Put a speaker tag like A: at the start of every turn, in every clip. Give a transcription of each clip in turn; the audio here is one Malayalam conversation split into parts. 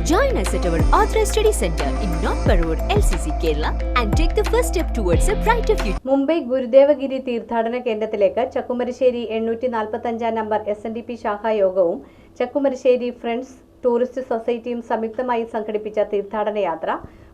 A: Join us at our Authorized Study Center in North Parur, LCC, Kerala, and take the first step towards a brighter future.
B: Mumbai ഗുരുദേവഗിരി തീർത്ഥാടന കേന്ദ്രത്തിലേക്ക് ചക്കുമരശ്ശേരി എണ്ണൂറ്റി നാൽപ്പത്തഞ്ചാം number S N D P ശാഖായോഗവും Chakkumarassery friends tourist സൊസൈറ്റിയും സംയുക്തമായി സംഘടിപ്പിച്ച തീർത്ഥാടന യാത്ര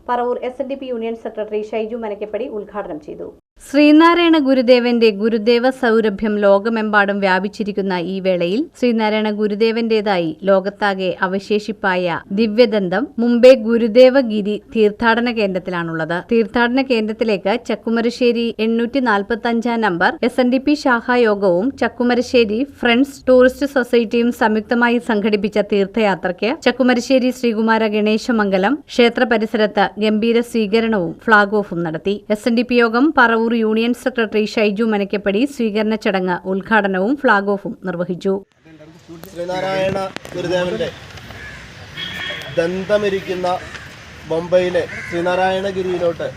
B: Paravur S union secretary Shaiju Manakkappady ഉദ്ഘാടനം ചെയ്തു ശ്രീനാരായണ ഗുരുദേവന്റെ ഗുരുദേവ സൗരഭ്യം ലോകമെമ്പാടും വ്യാപിച്ചിരിക്കുന്ന ഈ വേളയിൽ ശ്രീനാരായണ ഗുരുദേവന്റേതായി ലോകത്താകെ അവശേഷിപ്പായ ദിവ്യദന്തം മുംബൈ ഗുരുദേവഗിരി തീർത്ഥാടന കേന്ദ്രത്തിലാണുള്ളത്. തീർത്ഥാടന കേന്ദ്രത്തിലേക്ക് ചക്കുമരശ്ശേരി എണ്ണൂറ്റി നാൽപ്പത്തി അഞ്ചാം number S N D P ശാഖായോഗവും Chakkumarassery friends tourist സൊസൈറ്റിയും സംയുക്തമായി സംഘടിപ്പിച്ച തീർത്ഥയാത്രയ്ക്ക് ചക്കുമരശ്ശേരി ശ്രീകുമാര ഗണേശമംഗലം ക്ഷേത്ര പരിസരത്ത് ഗംഭീര സ്വീകരണവും ഫ്ളാഗ് ഓഫും നടത്തി. എസ് എൻ ഡി പി യോഗം പറവൂർ യൂണിയൻ സെക്രട്ടറി ഷൈജു മനക്കപ്പടി സ്വീകരണ ചടങ്ങ് ഉദ്ഘാടനവും ഫ്ളാഗ് ഓഫും നിർവഹിച്ചു.
C: ശ്രീനാരായണ ഗുരുദേവന്റെ ദന്തമിരിക്കുന്ന ബൊംബെയിലെ ശ്രീനാരായണഗിരിയിലോട്ട്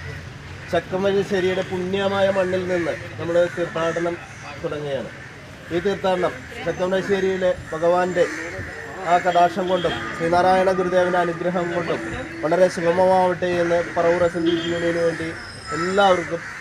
C: ചക്കമരിശ്ശേരിയുടെ പുണ്യമായ മണ്ണിൽ നിന്ന് നമ്മൾ തീർത്ഥാടനം തുടങ്ങുകയാണ്. ഈ തീർത്ഥാടനം ചക്കമരശ്ശേരിയിലെ ഭഗവാന്റെ ആ കടാക്ഷം കൊണ്ടും ശ്രീനാരായണ ഗുരുദേവന്റെ അനുഗ്രഹം കൊണ്ടും വളരെ സുഗമമാവട്ടെ എന്ന് പറവൂർ അസംബ്ലി വേണ്ടി എല്ലാവർക്കും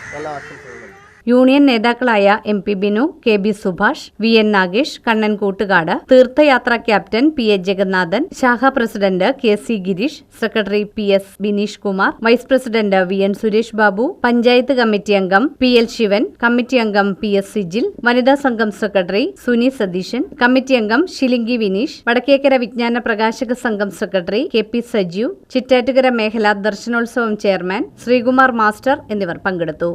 B: യൂണിയൻ നേതാക്കളായ M P Binu K B Subhash V N Nagesh Kannan Koottukad Theerthayathra captain P A Jagannathan ശാഖാ president K C Girish secretary P S Bineesh Kumar vice president V N Suresh Babu panchayat committee അംഗം പി എൽ ശിവൻ കമ്മിറ്റി അംഗം പി എസ് സിജിൽ വനിതാ സംഘം സെക്രട്ടറി സുനി സതീശൻ കമ്മിറ്റി അംഗം ശിലിംഗി വിനീഷ് വടക്കേക്കര വിജ്ഞാന പ്രകാശക സംഘം secretary K P Sajeev Chittattukara മേഖലാ ദർശനോത്സവം ചെയർമാൻ ശ്രീകുമാർ മാസ്റ്റർ എന്നിവർ പങ്കെടുത്തു.